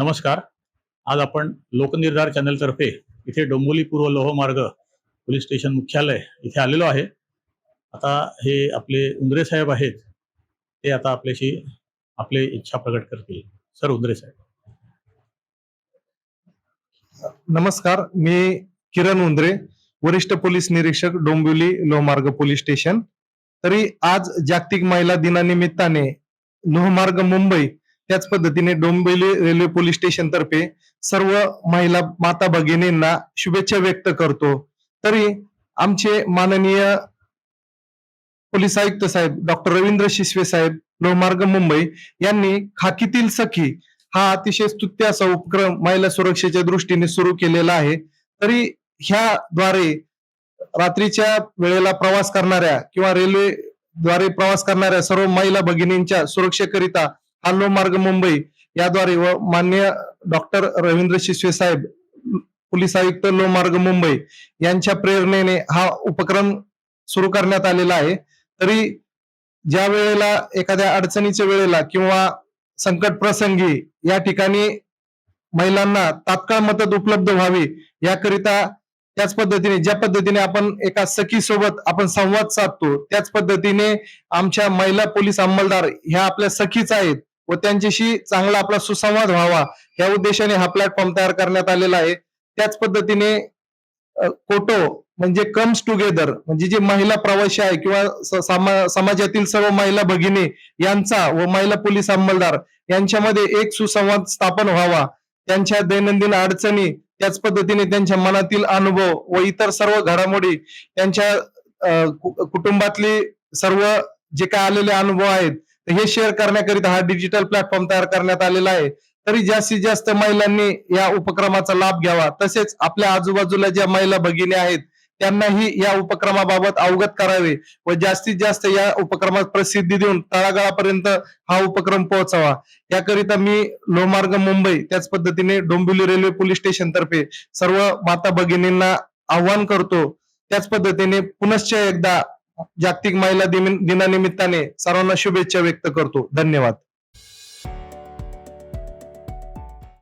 नमस्कार. आज आपण लोकनिर्धार चॅनलतर्फे इथे डोंबोली पूर्व लोहमार्ग पोलीस स्टेशन मुख्यालय इथे आलेलो आहे. आता हे आपले उंदरे साहेब आहेत. ते आता आपल्याशी आपले इच्छा प्रकट करतील. सर उंदरे साहेब. नमस्कार मी किरण उंद्रे वरिष्ठ पोलीस निरीक्षक डोंबिवली लोहमार्ग पोलीस स्टेशन. तरी आज जागतिक महिला दिनानिमित्ताने लोहमार्ग मुंबई त्याच पद्धतीने डोंबिवली रेल्वे पोलीस स्टेशन तर्फे सर्व महिला माता भगिनींना शुभेच्छा व्यक्त करतो. तरी आमचे माननीय पोलीस आयुक्त साहेब डॉक्टर रवींद्र शिसवे साहेब लोहमार्ग मुंबई यांनी खाकीतील सखी हा अतिशय स्तुत्य असा उपक्रम महिला सुरक्षेच्या दृष्टीने सुरू केलेला आहे. तरी ह्याद्वारे रात्रीच्या वेळेला प्रवास करणाऱ्या किंवा रेल्वे द्वारे प्रवास करणाऱ्या सर्व महिला भगिनींच्या सुरक्षेकरिता हा लोहमार्ग मुंबई याद्वारे व मान्य डॉक्टर रवींद्र शिसवे साहेब पोलीस आयुक्त लोहमार्ग मुंबई यांच्या प्रेरणेने हा उपक्रम सुरू करण्यात आलेला आहे. तरी ज्या वेळेला एखाद्या अडचणीच्या वेळेला किंवा संकट प्रसंगी या ठिकाणी महिलांना तात्काळ मदत उपलब्ध व्हावी याकरिता त्याच पद्धतीने ज्या पद्धतीने आपण एका सखी सोबत आपण संवाद साधतो त्याच पद्धतीने आमच्या महिला पोलीस अंमलदार ह्या आपल्या सखीच आहेत. व त्यांच्याशी चांगला आपला सुसंवाद व्हावा. या उद्देशाने हा प्लॅटफॉर्म तयार करण्यात आलेला आहे. त्याच पद्धतीने कोटो म्हणजे कम्स टुगेदर म्हणजे जी महिला प्रवासी आहे किंवा सामा- समाजातील सर्व महिला भगिनी यांचा व महिला पोलीस अंमलदार यांच्यामध्ये एक सुसंवाद स्थापन व्हावा. त्यांच्या दैनंदिन अडचणी त्याच पद्धतीने त्यांच्या मनातील अनुभव व इतर सर्व घडामोडी त्यांच्या कुटुंबातली सर्व जे काय आलेले अनुभव आहेत हे शेअर करण्याकरिता हा डिजिटल प्लॅटफॉर्म तयार करण्यात आलेला आहे. तरी जास्तीत जास्त महिलांनी या उपक्रमाचा लाभ घ्यावा. तसेच आपल्या आजूबाजूला ज्या महिला भगिनी आहेत त्यांनाही या उपक्रमाबाबत अवगत करावे व जास्तीत जास्त या उपक्रमात प्रसिद्धी देऊन तळागाळापर्यंत हा उपक्रम पोहोचावा. याकरिता मी लोहमार्ग मुंबई त्याच पद्धतीने डोंबिवली रेल्वे पोलीस स्टेशन तर्फे सर्व माता भगिनींना आव्हान करतो. त्याच पद्धतीने पुनश्च एकदा जागतिक महिला दिन दिनानिमित्ताने सर्वांना शुभेच्छा व्यक्त करतो. धन्यवाद.